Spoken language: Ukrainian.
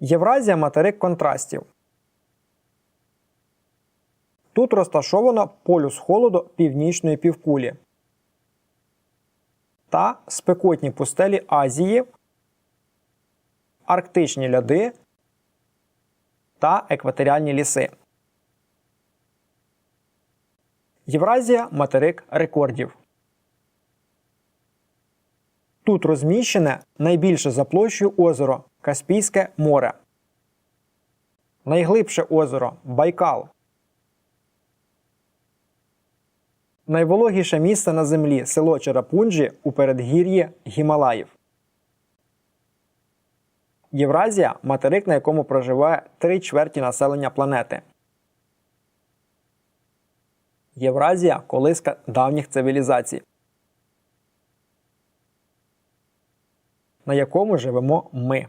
Євразія материк контрастів. Тут розташовано полюс холоду північної півкулі та спекотні пустелі Азії, арктичні льоди та екваторіальні ліси. Євразія материк рекордів. Тут розміщене найбільше за площею озеро Каспійське море. Найглибше озеро Байкал. Найвологіше місце на землі село Черапунджі у передгір'ї Гімалаїв. Євразія материк, на якому проживає три чверті населення планети. Євразія колиска давніх цивілізацій, на якому живемо ми.